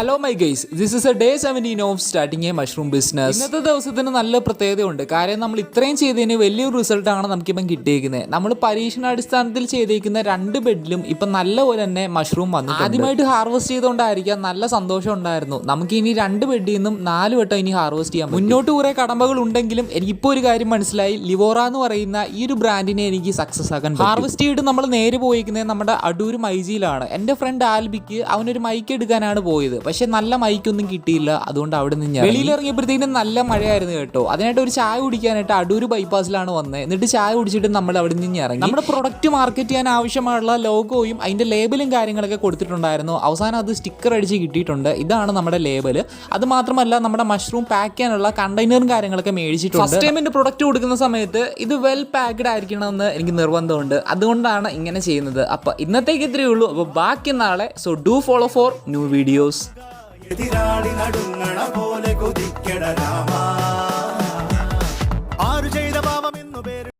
Hello my guys this is a day seventeen of starting a mushroom business ഇന്നത്തെ ദിവസത്തിന് നല്ല പ്രത്യേകതയുണ്ട്. കാര്യം നമ്മൾ ഇത്രയും ചെയ്തതിന് വലിയൊരു റിസൾട്ടാണ് നമുക്കിപ്പം കിട്ടിയിരിക്കുന്നത് നമ്മൾ പരീക്ഷണാടിസ്ഥാനത്തിൽ ചെയ്തിരിക്കുന്ന രണ്ട് ബെഡിലും ഇപ്പം നല്ല പോലെ തന്നെ മഷ്റൂം വന്നു ആദ്യമായിട്ട് ഹാർവെസ്റ്റ് ചെയ്തുകൊണ്ടായിരിക്കാം നല്ല സന്തോഷം ഉണ്ടായിരുന്നു. നമുക്ക് ഇനി രണ്ട് ബെഡിൽ നിന്നും നാല് വട്ടം ഇനി ഹാർവെസ്റ്റ് ചെയ്യാം മുന്നോട്ട് കുറെ കടമ്പകൾ ഉണ്ടെങ്കിലും എനിക്കിപ്പോൾ ഒരു കാര്യം മനസ്സിലായി. ലിവോറ എന്ന് പറയുന്ന ഈ ഒരു ബ്രാൻഡിനെ എനിക്ക് സക്സസ് ആക്കാൻ ഹാർവെസ്റ്റ് ചെയ്തിട്ട് നമ്മൾ നേരെ പോയിരിക്കുന്നത് നമ്മുടെ അടൂർ മൈജിയിലാണ് എന്റെ ഫ്രണ്ട് ആൽബിക്ക് അവനൊരു മൈക്ക് എടുക്കാനാണ് പോയത്. പക്ഷെ നല്ല മൈക്കൊന്നും കിട്ടിയില്ല. അതുകൊണ്ട് അവിടെ നിന്ന് ഞാൻ വെളിയിൽ ഇറങ്ങിയപ്പോഴത്തേക്കും നല്ല മഴയായിരുന്നു കേട്ടോ. അതിനായിട്ട് ഒരു ചായ കുടിക്കാനായിട്ട് അടൂർ ബൈപ്പാസിലാണ് വന്നത് എന്നിട്ട് ചായ കുടിച്ചിട്ട് നമ്മൾ അവിടെ നിന്ന് ഇറങ്ങി. നമ്മുടെ പ്രൊഡക്റ്റ് മാർക്കറ്റ് ചെയ്യാൻ ആവശ്യമായുള്ള ലോഗോയും അതിന്റെ ലേബലും കാര്യങ്ങളൊക്കെ കൊടുത്തിട്ടുണ്ടായിരുന്നു. അവസാനം അത് സ്റ്റിക്കർ അടിച്ച് കിട്ടിയിട്ടുണ്ട്. ഇതാണ് നമ്മുടെ ലേബൽ അത് മാത്രമല്ല നമ്മുടെ മഷ്റൂം പാക്ക് ചെയ്യാനുള്ള കണ്ടെയ്നറും കാര്യങ്ങളൊക്കെ മേടിച്ചിട്ടുണ്ട്. ഫസ്റ്റ് ടൈം എന്റെ പ്രൊഡക്റ്റ് കൊടുക്കുന്ന സമയത്ത് ഇത് വെൽ പാക്ഡ് ആയിരിക്കണമെന്ന് എനിക്ക് നിർബന്ധമുണ്ട്. അതുകൊണ്ടാണ് ഇങ്ങനെ ചെയ്യുന്നത്. അപ്പോൾ ഇന്നത്തേക്ക് ഇത്രയേ ഉള്ളൂ. അപ്പോൾ ബാക്കി നാളെ so do follow for new videos എതിരാളി നടുങ്ങണ പോലെ കൊതിക്കട രാമ